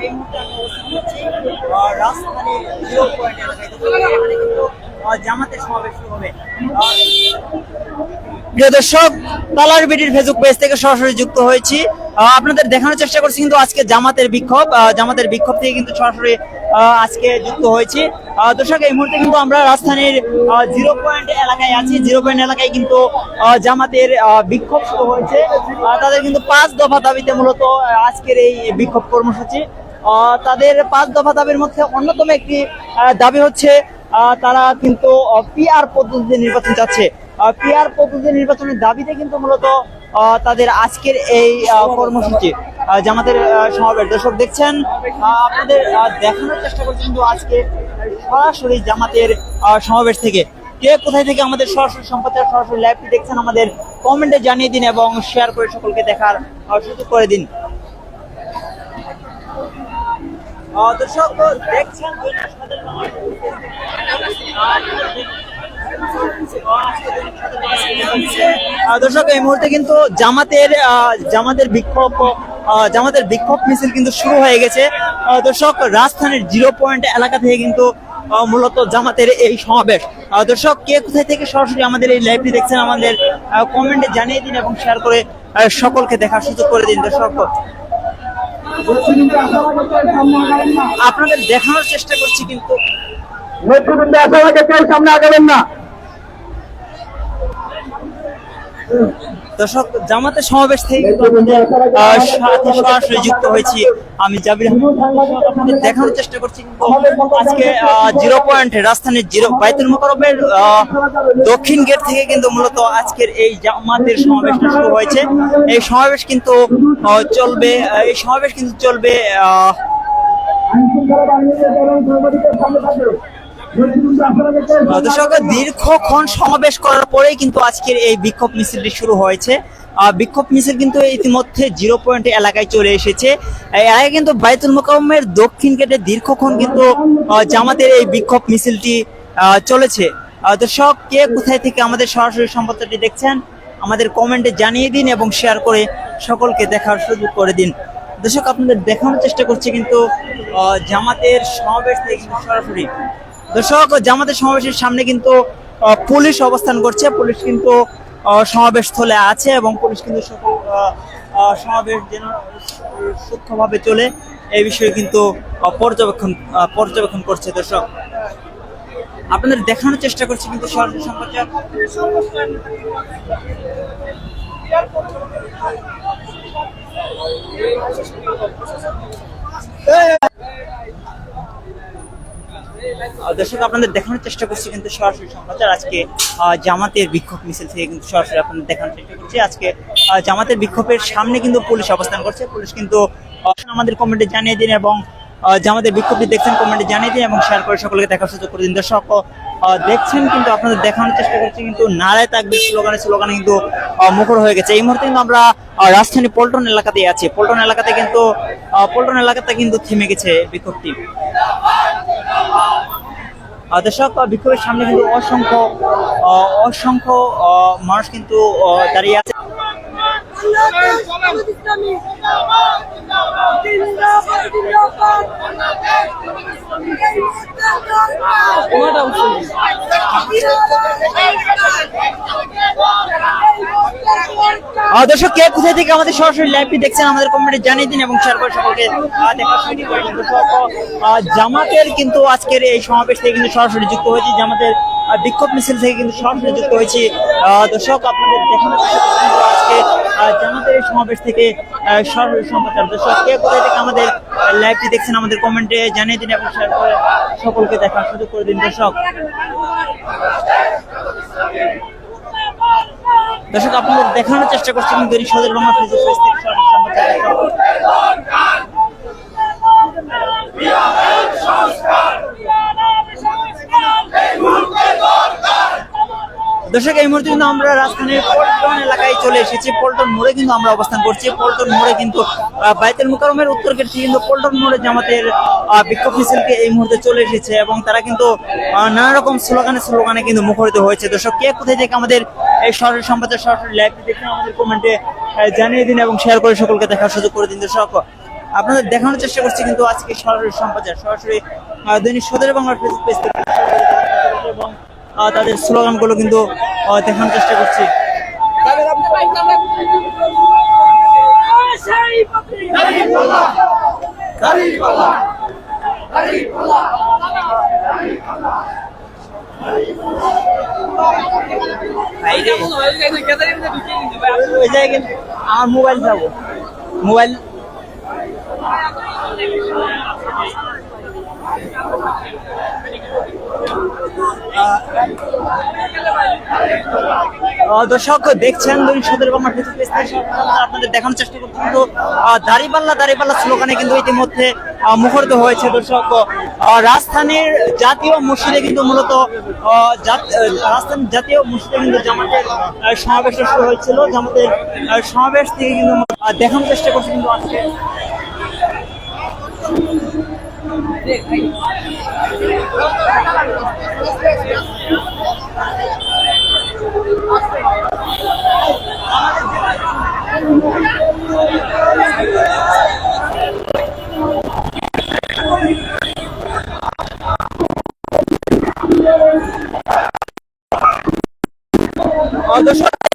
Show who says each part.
Speaker 1: এই মুহূর্তে প্রিয় দর্শক তালার বিটির ফেসবুক পেজ থেকে সরাসরি যুক্ত হয়েছি। আপনাদের দেখানোর চেষ্টা করছি কিন্তু আজকে জামাতের বিক্ষোভ। জামাতের বিক্ষোভ থেকে কিন্তু সরাসরি আজকে যুক্ত হয়েছি। দর্শক, এই মুহূর্তে কিন্তু আমরা রাজধানীর জিরো পয়েন্ট এলাকায় আছি। জিরো পয়েন্ট এলাকায় কিন্তু জামাতের বিক্ষোভ শুরু হয়েছে। তাদের কিন্তু পাঁচ দফা দাবিতে মূলত আজকের এই বিক্ষোভ কর্মসূচি। তাদের পাঁচ দফা দাবির মধ্যে অন্যতম একটি দাবি হচ্ছে তারা কিন্তু পিআর পদ্ধতিতে নির্বাচন চাচ্ছে। পিআর পদ্ধতি নির্বাচনের দাবিতে কিন্তু মূলত তাদের আজকের এই কর্মসূচি। জামাতের সমাবেশ। দর্শক দেখছেন আপনাদের দেখানোর চেষ্টা করছি কিন্তু আজকে সরাসরি জামাতের সমাবেশ থেকে। কে কোথায় থেকে আমাদের সরাসরি সম্প্রচার সরাসরি লাইভটি দেখছেন আমাদের কমেন্টে জানিয়ে দিন এবং শেয়ার করে সকলকে দেখার সুযোগ করে দিন। দর্শক, দেখছেন দর্শক, এই মুহূর্তে কিন্তু জামাতের জামাতের বিক্ষোভ জামাতের বিক্ষোভ মিছিল কিন্তু শুরু হয়ে গেছে। দর্শক, রাজধানীর জিরো পয়েন্ট এলাকা থেকে কিন্তু মূলত জামাতের এই সমাবেশ। দর্শক, কে কোথায় থেকে সরাসরি আমাদের এই লাইভটি দেখছেন আমাদের কমেন্টে জানিয়ে দিন এবং শেয়ার করে সকলকে দেখার সুযোগ করে দিন দর্শক। আপনাদের দেখানোর চেষ্টা করছি কিন্তু।
Speaker 2: নেতৃবৃন্দ কেউ সামনে আগাবেন না।
Speaker 1: দর্শক জামাতের সমাবেশ থেকে সাথে সরাসরি যুক্ত হয়েছি আমি জাবির দেখানোর চেষ্টা করছি আজকে জিরো পয়েন্ট রাজধানীর জিরো বাইতুল মোকারমের আহ, দক্ষিণ গেট থেকে কিন্তু মূলত আজকের এই জামাতের সমাবেশটা শুরু হয়েছে। এই সমাবেশ কিন্তু চলবে এই সমাবেশ কিন্তু চলবে আহ, দর্শক দীর্ঘক্ষণ সমাবেশ করার পরেই কিন্তু আজকের এই বিক্ষোভ মিছিলটি শুরু হয়েছে। বিক্ষোভ মিছিল কিন্তু ইতিমধ্যে জিরো পয়েন্ট এলাকায় চলে এসেছে। এলাকায় কিন্তু বাইতুল মোকামের দক্ষিণ গেটে দীর্ঘক্ষণ কিন্তু জামাতের এই বিক্ষোভ মিছিলটি চলেছে। দর্শক, কে কোথায় থেকে আমাদের সরাসরি সম্পদটি দেখছেন, আমাদের কমেন্টে জানিয়ে দিন এবং শেয়ার করে সকলকে দেখার সুযোগ করে দিন। দর্শক, আপনাদের দেখানোর চেষ্টা করছি কিন্তু জামাতের সমাবেশ থেকে সরাসরি দর্শক, জামাতের সমাবেশের সামনে কিন্তু পুলিশ অবস্থান করছে। পুলিশ কিন্তু সমাবেশ স্থলে আছে এবং পুলিশ কিন্তু সকল সমাবেশ যেন সূক্ষ্মভাবে চলে, এই বিষয়ে কিন্তু পর্যবেক্ষণ পর্যবেক্ষণ করছে দর্শক। আপনাদের দেখানোর চেষ্টা করছি কিন্তু সরাসরি দর্শক, আপনাদের দেখানোর চেষ্টা করছি কিন্তু সরাসরি সম্প্রচার আজকে জামাতের বিক্ষোভ মিছিল থেকে কিন্তু সরাসরি আপনাদের দেখানোর চেষ্টা করছি। আজকে জামাতের বিক্ষোভের সামনে কিন্তু পুলিশ অবস্থান করছে। পুলিশ কিন্তু আমাদের কমেন্টে জানিয়ে দিন এবং জামাতের বিক্ষোভটি দেখছেন, কমেন্টে জানিয়ে দিন এবং শেয়ার করে সকলকে দেখার সুযোগ করে দিন। দর্শক দেখছেন কিন্তু আপনাদের দেখানোর চেষ্টা করছি কিন্তু নারায় তাকবির স্লোগানে স্লোগানে কিন্তু মুখর হয়ে গেছে। এই মুহূর্তে কিন্তু আমরা রাজধানী পল্টন এলাকাতেই আছি। পল্টন এলাকাতে কিন্তু পল্টন এলাকাতে কিন্তু থেমে গেছে বিক্ষোভটি। দর্শক আহ, বিক্ষোভের সামনে কিন্তু অসংখ্য অসংখ্য মানুষ কিন্তু দাঁড়িয়ে আছে আহ, দর্শক, কে কোথায় থেকে আমাদের সরাসরি লাইভটি দেখছেন আমাদের কমেন্টে জানিয়ে দিন এবং শেয়ার করে সকলকে জামাতের কিন্তু আজকের এই সমাবেশ থেকে কিন্তু সরাসরি যুক্ত হয়েছি। জামাতের বিক্ষোভ মিছিল থেকে কিন্তু সরাসরি যুক্ত হয়েছি। দর্শক, আপনাদের কিন্তু আজকে জামাতের এই সমাবেশ থেকে সরাসরি সম্প্রচার। দর্শক, কে কোথায় থেকে আমাদের লাইভটি দেখছেন আমাদের কমেন্টে জানিয়ে দিন এবং শেয়ার করে সকলকে দেখার সুযোগ করে দিন। দর্শক দর্শক আপনাদের দেখানোর চেষ্টা করছি কিন্তু এই সদর বাংলা ফেসবুক পেজ থেকে দর্শক। এই মুহূর্তে কিন্তু আমরা রাজধানীর পল্টন এলাকায় চলে এসেছি। পল্টন মোড়ে কিন্তু আমরা অবস্থান করছি। পল্টন মোড়ে কিন্তু আহ, বাইতুল মুকাররমের উত্তর গেট কিন্তু পল্টন মোড়ে জামাতের বিক্ষোভ মিছিলকে এই মুহূর্তে চলে এসেছে এবং তারা কিন্তু নানা রকম স্লোগানে স্লোগানে কিন্তু মুখরিত হয়েছে। দর্শক কে কোথায় থেকে আমাদের এই সরাসরি সম্প্রচার সরাসরি লাইভ দেখে আমাদের কমেন্টে জানিয়ে দিন এবং শেয়ার করে সকলকে দেখার সুযোগ করে দিন দর্শক। আপনাদের দেখানোর চেষ্টা করছি কিন্তু আজকে সরাসরি সম্প্রচার সরাসরি দৈনিক সদর বাংলার ফেসবুক পেজ থেকে এবং তাদের স্লোগানগুলো কিন্তু দেখানোর চেষ্টা করছি। আমার মোবাইল যাব। মোবাইল দর্শক, দেখছেন দৈনিক সদর পেজ থেকে আপনাদের দেখানোর চেষ্টা করছি কিন্তু দাড়িপাল্লা দাড়িপাল্লা স্লোগানে কিন্তু ইতিমধ্যে মুখরিত হয়েছে দর্শক। রাজধানীর জাতীয় মসজিদে কিন্তু মূলত রাজধানীর জাতীয় মসজিদে কিন্তু জামাতের সমাবেশ শুরু হয়েছিল। জামাতের সমাবেশ থেকে কিন্তু দেখানোর চেষ্টা করছে কিন্তু আজকে। অগ্রসর